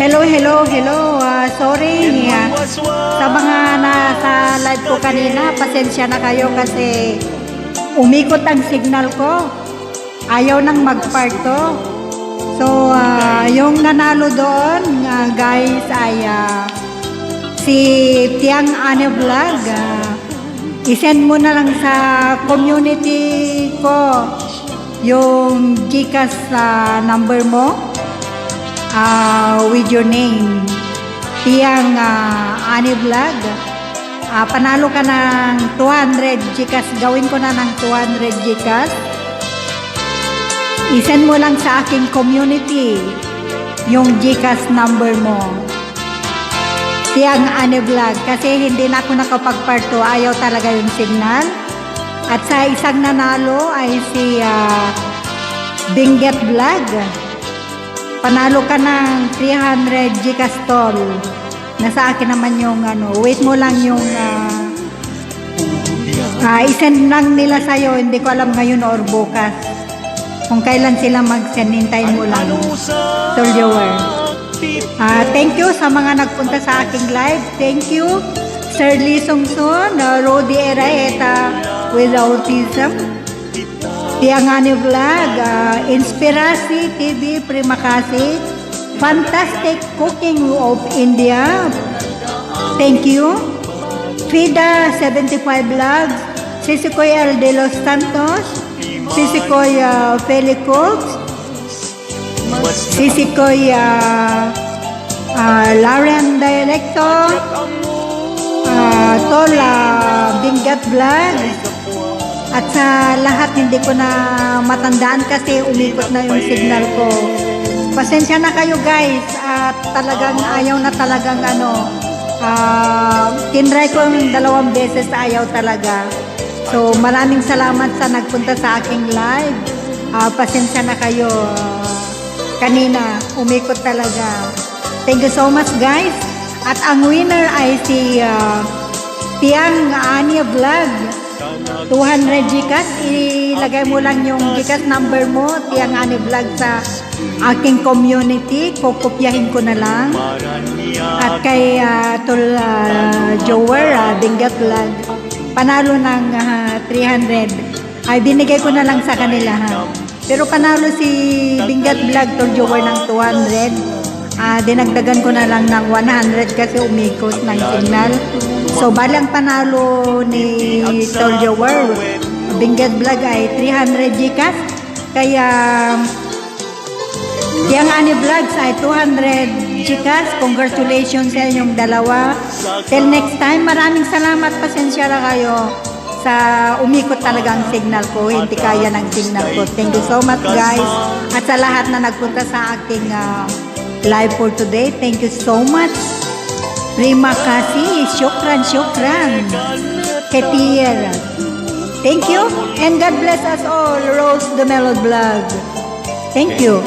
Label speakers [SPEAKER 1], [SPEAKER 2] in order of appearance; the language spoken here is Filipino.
[SPEAKER 1] Hello, hello, hello. Ah, sorry. ah, sa mga nasa live ko kanina, pasensya na kayo kasi umikot ang signal ko. Ayaw nang magparto. So, ah, yung nanalo doon, ah, guys, ay ah, si Tiang Ane Vlog. Ah, isend mo na lang sa community ko yung Gcash ah, number mo ah, with your name. Tiyang uh, Ani Vlog. Ah, panalo ka ng 200 Gcash. Gawin ko na ng 200 Gcash. Isend mo lang sa aking community yung Gcash number mo. Tiyang Ani Vlog. Kasi hindi na ako nakapagparto. Ayaw talaga yung signal. At sa isang nanalo ay si ah, Binget Vlog. Panalo ka ng 300 Gcash toll. Nasa akin naman yung ano, wait mo lang yung ah ah, isend lang nila sa'yo, hindi ko alam ngayon or bukas. Kung kailan sila mag-send, hintayin mo lang. Tol Jower. Ah, thank you sa mga nagpunta sa aking live. Thank you. Sir Lee Songson, uh, Rodi Eraeta with autism. Tiangani Vlog, uh, Inspirasi TV Primakasi, Fantastic Cooking of India. Thank you. Fida 75 Vlogs, Sisikoy L. De Los Santos, Sisikoy uh, Feli Cooks, Sisikoy uh, uh, Larian Director, uh, Tola Bingat Vlog, at sa lahat hindi ko na matandaan kasi umikot na yung signal ko. Pasensya na kayo guys at talagang ayaw na talagang ano. ah tinry ko yung dalawang beses ayaw talaga. So maraming salamat sa nagpunta sa aking live. Ah, pasensya na kayo. Ah, kanina umikot talaga. Thank you so much guys. At ang winner ay si ah, Tiang Anya Vlog. 200 Gcash, ilagay mo lang yung Gcash number mo, Tiang Ani Vlog sa aking community, kukopyahin ko na lang. At kay uh, Tol uh, Jower, uh, Dingat Vlog, panalo ng ah, 300. Ay, binigay ko na lang sa kanila ha. Pero panalo si Dingat Vlog, Tol Jower ng 200. Ah, dinagdagan ko na lang ng 100 kasi umikot ng signal. So, balang panalo ni Toljo World, Bingat Vlog ay 300 Gcash. Kaya, yung Ani Vlogs ay 200 Gcash. Congratulations sa inyong dalawa. Till next time, maraming salamat. Pasensya na kayo sa umikot talaga ang signal ko. Hindi kaya ng signal ko. Thank you so much guys. At sa lahat na nagpunta sa aking ah, live for today, thank you so much. Terima kasih, syukran, syukran. Ketir. Thank you and God bless us all. Rose the Melod Vlog. Thank you.